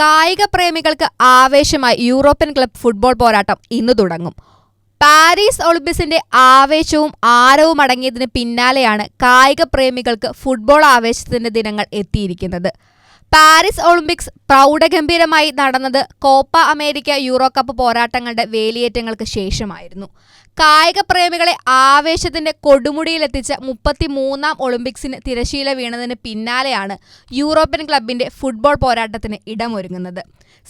കായിക പ്രേമികൾക്ക് ആവേശമായി യൂറോപ്യൻ ക്ലബ് ഫുട്ബോൾ പോരാട്ടം ഇന്ന് തുടങ്ങും. പാരീസ് ഒളിമ്പിക്സിന്റെ ആവേശവും ആരവും അടങ്ങിയതിന് പിന്നാലെയാണ് കായിക പ്രേമികൾക്ക് ഫുട്ബോൾ ആവേശത്തിന്റെ ദിനങ്ങൾ എത്തിയിരിക്കുന്നത്. പാരീസ് ഒളിമ്പിക്സ് പ്രൗഢഗംഭീരമായി നടന്നത് കോപ്പ അമേരിക്ക യൂറോ കപ്പ് പോരാട്ടങ്ങളുടെ വേലിയേറ്റങ്ങൾക്ക് ശേഷമായിരുന്നു. കായിക പ്രേമികളെ ആവേശത്തിന്റെ കൊടുമുടിയിലെത്തിച്ച മുപ്പത്തിമൂന്നാം ഒളിമ്പിക്സിന് തിരശീല വീണതിന് പിന്നാലെയാണ് യൂറോപ്യൻ ക്ലബിന്റെ ഫുട്ബോൾ പോരാട്ടത്തിന് ഇടമൊരുങ്ങുന്നത്.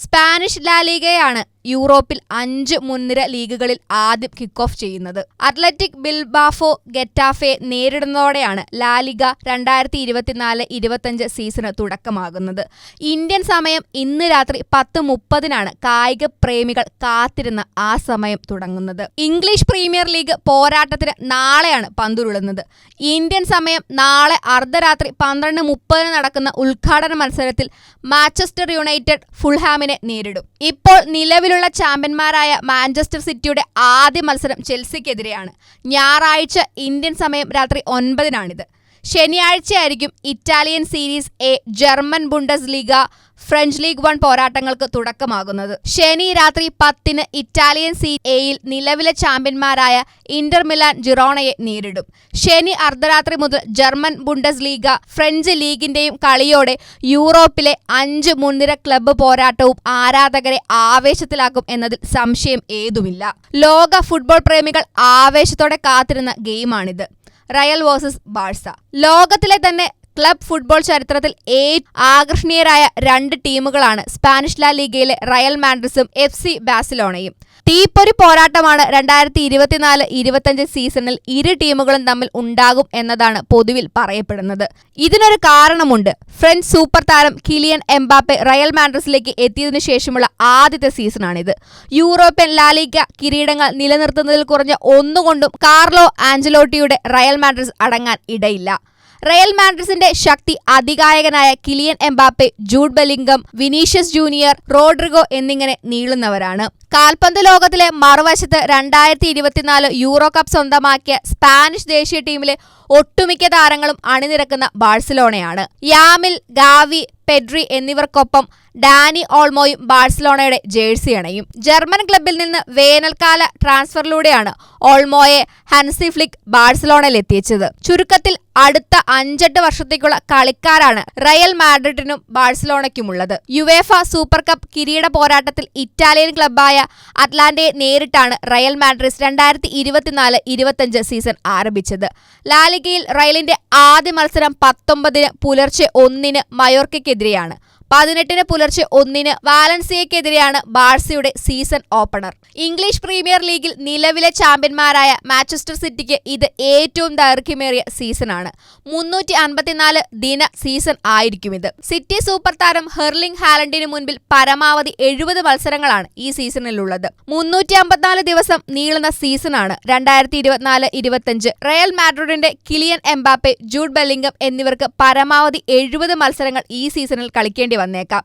സ്പാനിഷ് ലാലിഗയാണ് യൂറോപ്പിൽ അഞ്ച് മുൻനിര ലീഗുകളിൽ ആദ്യം കിക്ക് ഓഫ് ചെയ്യുന്നത്. അത്ലറ്റിക് ബിൽബാഫോ ഗെറ്റാഫെ നേരിടുന്നതോടെയാണ് ലാലിഗ രണ്ടായിരത്തി ഇരുപത്തിനാല് ഇരുപത്തഞ്ച് സീസണ് തുടക്കമാകുന്നത്. ഇന്ത്യൻ സമയം ഇന്ന് രാത്രി പത്ത് മുപ്പതിനാണ് കായിക പ്രേമികൾ കാത്തിരുന്ന ആ സമയം തുടങ്ങുന്നത്. ഇംഗ്ലീഷ് പ്രീമിയർ ലീഗ് പോരാട്ടത്തിന് നാളെയാണ് പന്തുരുളുന്നത് ഇന്ത്യൻ സമയം നാളെ അർദ്ധരാത്രി പന്ത്രണ്ട് മുപ്പതിന് നടക്കുന്ന ഉദ്ഘാടന മത്സരത്തിൽ മാഞ്ചസ്റ്റർ യുണൈറ്റഡ് ഫുൾഹാമിനെ നേരിടും. ഇപ്പോൾ നിലവിലുള്ള ചാമ്പ്യന്മാരായ മാഞ്ചസ്റ്റർ സിറ്റിയുടെ ആദ്യ മത്സരം ചെൽസിക്കെതിരെയാണ്. ഞായറാഴ്ച ഇന്ത്യൻ സമയം രാത്രി ഒൻപതിനാണിത്. ശനിയാഴ്ചയായിരിക്കും Italian series A German Bundesliga French Ligue one പോരാട്ടങ്ങൾക്ക് തുടക്കമാകുന്നത്. ശനി രാത്രി പത്തിന് ഇറ്റാലിയൻ സീ എയിൽ നിലവിലെ ചാമ്പ്യന്മാരായ ഇന്റർ മിലാൻ ജിറോണയെ നേരിടും. ശനി അർദ്ധരാത്രി മുതൽ ജർമ്മൻ ബുണ്ടസ് ലീഗ ഫ്രഞ്ച് ലീഗിന്റെയും കളിയോടെ യൂറോപ്പിലെ അഞ്ച് മുൻനിര ക്ലബ്ബ് പോരാട്ടവും ആരാധകരെ ആവേശത്തിലാക്കും എന്നതിൽ സംശയം ഏതുമില്ല. ലോക ഫുട്ബോൾ പ്രേമികൾ ആവേശത്തോടെ കാത്തിരുന്ന ഗെയിമാണിത്. Real versus Barca. ലോകത്തിലെ തന്നെ ക്ലബ് ഫുട്ബോൾ ചരിത്രത്തിൽ ഏറ്റവും ആകർഷണീയരായ രണ്ട് ടീമുകളാണ് സ്പാനിഷ് ലാ ലീഗയിലെ റയൽ മാൻഡ്രിസും എഫ് സി ബാസിലോണയും. തീപ്പൊരി പോരാട്ടമാണ് രണ്ടായിരത്തി ഇരുപത്തിനാല് ഇരുപത്തഞ്ച് സീസണിൽ ഇരു ടീമുകളും തമ്മിൽ ഉണ്ടാകും എന്നതാണ് പൊതുവിൽ പറയപ്പെടുന്നത്. ഇതിനൊരു കാരണമുണ്ട്. ഫ്രഞ്ച് സൂപ്പർ താരം കിലിയൻ എംബാപ്പെ റയൽ മാൻഡ്രസിലേക്ക് എത്തിയതിനു ശേഷമുള്ള ആദ്യത്തെ സീസണാണിത്. യൂറോപ്യൻ ലാലിക കിരീടങ്ങൾ നിലനിർത്തുന്നതിൽ കുറഞ്ഞ ഒന്നുകൊണ്ടും കാർലോ ആഞ്ചലോട്ടിയുടെ റയൽ മാൻഡ്രസ് അടങ്ങാൻ ഇടയില്ല. റയൽ മാഡ്രിസിന്റെ ശക്തി അതികായകനായ Kylian Mbappe Jude Bellingham Vinicius Junior Rodrigo എന്നിങ്ങനെ നീളുന്നവരാണ്. കാൽപന്ത് ലോകത്തിലെ മറുവശത്ത് രണ്ടായിരത്തി ഇരുപത്തിനാല് യൂറോ കപ്പ് സ്വന്തമാക്കിയ സ്പാനിഷ് ദേശീയ ടീമിലെ ഒട്ടുമിക്ക താരങ്ങളും അണിനിരക്കുന്ന ബാഴ്സലോണയാണ്. യാമിൽ ഗാവി പെഡ്രി എന്നിവർക്കൊപ്പം ഡാനി ഓൾമോയും ബാഴ്സലോണയുടെ ജേഴ്സി അണയും. ജർമ്മൻ ക്ലബിൽ നിന്ന് വേനൽക്കാല ട്രാൻസ്ഫറിലൂടെയാണ് ഓൾമോയെ ഹൻസി ഫ്ലിക് ബാഴ്സലോണയിൽ എത്തിച്ചത് ചുരുക്കത്തിൽ അടുത്ത അഞ്ചെട്ട് വർഷത്തേക്കുള്ള കളിക്കാരാണ് റയൽ മാഡ്രിഡിനും ബാഴ്സലോണയ്ക്കുമുള്ളത്. യുവേഫ സൂപ്പർ കപ്പ് കിരീട പോരാട്ടത്തിൽ ഇറ്റാലിയൻ ക്ലബായ അറ്റ്ലാന്റയെ നേരിട്ടാണ് റയൽ മാഡ്രിസ് രണ്ടായിരത്തി ഇരുപത്തിനാല് ഇരുപത്തഞ്ച് സീസൺ ആരംഭിച്ചത്. ലാലിഗയിൽ റയലിന്റെ ആദ്യ മത്സരം പത്തൊമ്പതിന് പുലർച്ചെ ഒന്നിന് മയോർക്കയ്ക്കെതിരെയാണ്. പതിനെട്ടിന് പുലർച്ചെ ഒന്നിന് വാലൻസിയക്കെതിരെയാണ് ബാഴ്സയുടെ സീസൺ ഓപ്പണർ. ഇംഗ്ലീഷ് പ്രീമിയർ ലീഗിൽ നിലവിലെ ചാമ്പ്യന്മാരായ മാഞ്ചസ്റ്റർ സിറ്റിക്ക് ഇത് ഏറ്റവും ദൈർഘ്യമേറിയ സീസണാണ്. മുന്നൂറ്റി അൻപത്തിനാല് ദിന സീസൺ ആയിരിക്കും ഇത്. സിറ്റി സൂപ്പർ താരം ഹെർലിംഗ് ഹാലൻഡിന് മുൻപിൽ പരമാവധി എഴുപത് മത്സരങ്ങളാണ് ഈ സീസണിലുള്ളത്. മുന്നൂറ്റി അമ്പത്തിനാല് ദിവസം നീളുന്ന സീസണാണ് രണ്ടായിരത്തി ഇരുപത്തിനാല് ഇരുപത്തിയഞ്ച്. റയൽ മാഡ്രിഡിന്റെ കിലിയൻ എംബാപ്പെ ജൂഡ് ബെല്ലിംഗം എന്നിവർക്ക് പരമാവധി എഴുപത് മത്സരങ്ങൾ ഈ സീസണിൽ കളിക്കേണ്ടി വന്നേക്കാം.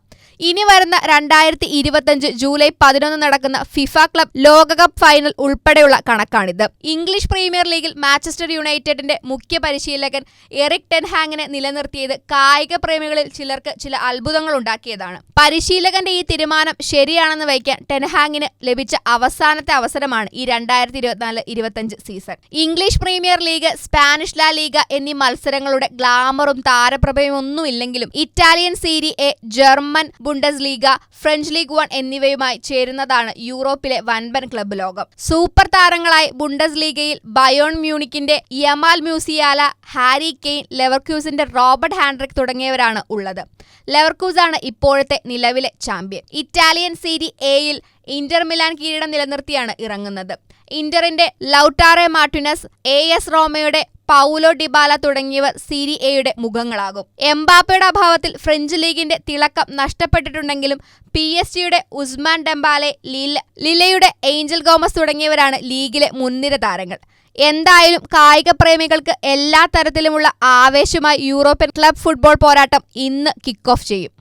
ഇനി വരുന്ന രണ്ടായിരത്തി ഇരുപത്തിയഞ്ച് ജൂലൈ പതിനൊന്ന് നടക്കുന്ന ഫിഫ ക്ലബ് ലോകകപ്പ് ഫൈനൽ ഉൾപ്പെടെയുള്ള കണക്കാണിത്. ഇംഗ്ലീഷ് പ്രീമിയർ ലീഗിൽ മാഞ്ചസ്റ്റർ യുണൈറ്റഡിന്റെ മുഖ്യ പരിശീലകൻ എറിക് ടെൻഹാങ്ങിനെ നിലനിർത്തിയത് കായിക പ്രേമികളിൽ ചിലർക്ക് ചില അത്ഭുതങ്ങൾ ഉണ്ടാക്കിയതാണ്. പരിശീലകന്റെ ഈ തീരുമാനം ശരിയാണെന്ന് വയ്ക്കാൻ ടെൻഹാങ്ങിന് ലഭിച്ച അവസാനത്തെ അവസരമാണ് ഈ രണ്ടായിരത്തി ഇരുപത്തിനാല് ഇരുപത്തിയഞ്ച് season. English Premier League Spanish La Liga എന്നീ മത്സരങ്ങളുടെ ഗ്ലാമറും താരപ്രഭയും ഒന്നുമില്ലെങ്കിലും Italian Serie A German Bundesliga French Ligue one എന്നിവയുമായി ചേരുന്നതാണ് യൂറോപ്പിലെ വൻപൻ ക്ലബ്ബ് ലോകം. സൂപ്പർ താരങ്ങളായി ബുണ്ടസ് ലീഗയിൽ ബയോൺ മ്യൂണിക്കിന്റെ യമാൽ മ്യൂസിയാല ഹാരി കെയ്ൻ ലെവർക്യൂസിന്റെ റോബർട്ട് ഹാൻഡ്രിക് തുടങ്ങിയവരാണ് ഉള്ളത്. ലെവർക്യൂസാണ് ഇപ്പോഴത്തെ നിലവിലെ ചാമ്പ്യൻ. ഇറ്റാലിയൻ സീരി എയിൽ ഇന്റർ മിലാൻ കിരീടം നിലനിർത്തിയാണ് ഇറങ്ങുന്നത്. ഇന്ററിന്റെ ലൌട്ടാറെ മാർട്ടിനസ് എ എസ് റോമയുടെ പൗലോ ഡിബാല തുടങ്ങിയവർ സീരി എയുടെ മുഖങ്ങളാകും. എംബാപ്പയുടെ അഭാവത്തിൽ ഫ്രഞ്ച് ലീഗിന്റെ തിളക്കം നഷ്ടപ്പെട്ടിട്ടുണ്ടെങ്കിലും പി എസ് ജിയുടെ ഉസ്മാൻ ഡെംബാലെ ലില ലിലയുടെ ഏഞ്ചൽ ഗോമസ് തുടങ്ങിയവരാണ് ലീഗിലെ മുൻനിര താരങ്ങൾ. എന്തായാലും കായിക പ്രേമികൾക്ക് എല്ലാ തരത്തിലുമുള്ള ആവേശമായി യൂറോപ്യൻ ക്ലബ് ഫുട്ബോൾ പോരാട്ടം ഇന്ന് കിക്ക് ഓഫ് ചെയ്യും.